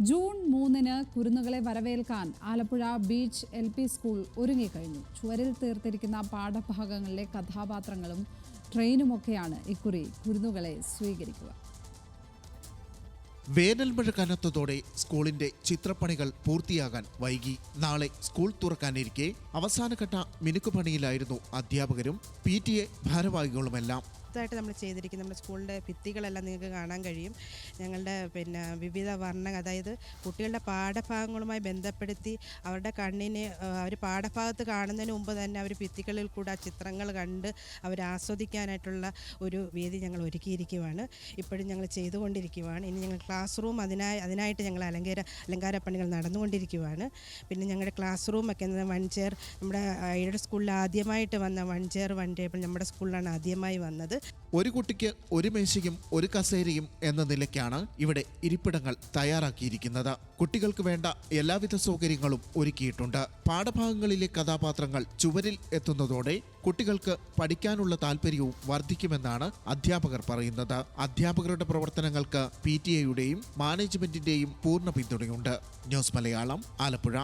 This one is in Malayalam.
ജൂൺ മൂന്നിന് കുരുന്നുകളെ വരവേൽക്കാൻ Alappuzha beach L P school ഒരുങ്ങിക്കഴിഞ്ഞു. ചുവരിൽ തീർത്തിരിക്കുന്ന പാഠഭാഗങ്ങളിലെ കഥാപാത്രങ്ങളും ട്രെയിനുമൊക്കെയാണ് ഇക്കുറി കുരുന്നുകളെ സ്വീകരിക്കുക. വേനൽ മഴ കനത്തതോടെ സ്കൂളിന്റെ ചിത്രപ്പണികൾ പൂർത്തിയാകാൻ വൈകി. നാളെ സ്കൂൾ തുറക്കാനിരിക്കെ അവസാനഘട്ട മിനുക്കുപണിയിലായിരുന്നു അധ്യാപകരും പി ടി എ ഭാരവാഹികളുമെല്ലാം. മൊത്തമായിട്ട് നമ്മൾ ചെയ്തിരിക്കുന്ന നമ്മുടെ സ്കൂളിന്റെ ഭിത്തികളെല്ലാം നിങ്ങൾക്ക് കാണാൻ കഴിയും. ഞങ്ങളുടെ പിന്നെ വിവിധ വർണ അതായത് കുട്ടികളുടെ പാഠഭാഗങ്ങളുമായി ബന്ധപ്പെടുത്തി അവരുടെ കണ്ണിനെ അവർ പാഠഭാഗത്ത് കാണുന്നതിന് മുമ്പ് തന്നെ അവർ ഭിത്തികളിൽ കൂടെ ആ ചിത്രങ്ങൾ കണ്ട് അവർ ആസ്വദിക്കാനായിട്ടുള്ള ഒരു വേദി ഞങ്ങൾ ഒരുക്കിയിരിക്കുവാണ്. ഇപ്പോഴും ഞങ്ങൾ ചെയ്തുകൊണ്ടിരിക്കുവാണ്. ഇനി ഞങ്ങൾ ക്ലാസ് റൂം അതിനായി അതിനായിട്ട് ഞങ്ങൾ അലങ്കാര അലങ്കാര പണികൾ നടന്നുകൊണ്ടിരിക്കുവാണ്. പിന്നെ ഞങ്ങളുടെ ക്ലാസ് റൂം ഒക്കെ എന്നത് വൺ ചെയർ നമ്മുടെ എയ്ഡഡ് സ്കൂളിൽ ആദ്യമായിട്ട് വന്ന വൺ ചെയർ വൺ ടേബിൾ നമ്മുടെ സ്കൂളിലാണ് ആദ്യമായി വന്നത്. ഒരു കുട്ടിക്ക് ഒരു മേശയും ഒരു കസേരയും എന്ന നിലയ്ക്കാണ് ഇവിടെ ഇരിപ്പിടങ്ങൾ തയ്യാറാക്കിയിരിക്കുന്നത്. കുട്ടികൾക്ക് വേണ്ട എല്ലാവിധ സൗകര്യങ്ങളും ഒരുക്കിയിട്ടുണ്ട്. പാഠഭാഗങ്ങളിലെ കഥാപാത്രങ്ങൾ ചുവരിൽ എത്തുന്നതോടെ കുട്ടികൾക്ക് പഠിക്കാനുള്ള താല്പര്യവും വർദ്ധിക്കുമെന്നാണ് അധ്യാപകർ പറയുന്നത്. അധ്യാപകരുടെ പ്രവർത്തനങ്ങൾക്ക് പി ടി എയുടെയും മാനേജ്മെന്റിന്റെയും പൂർണ പിന്തുണയുണ്ട്. ന്യൂസ് മലയാളം ആലപ്പുഴ.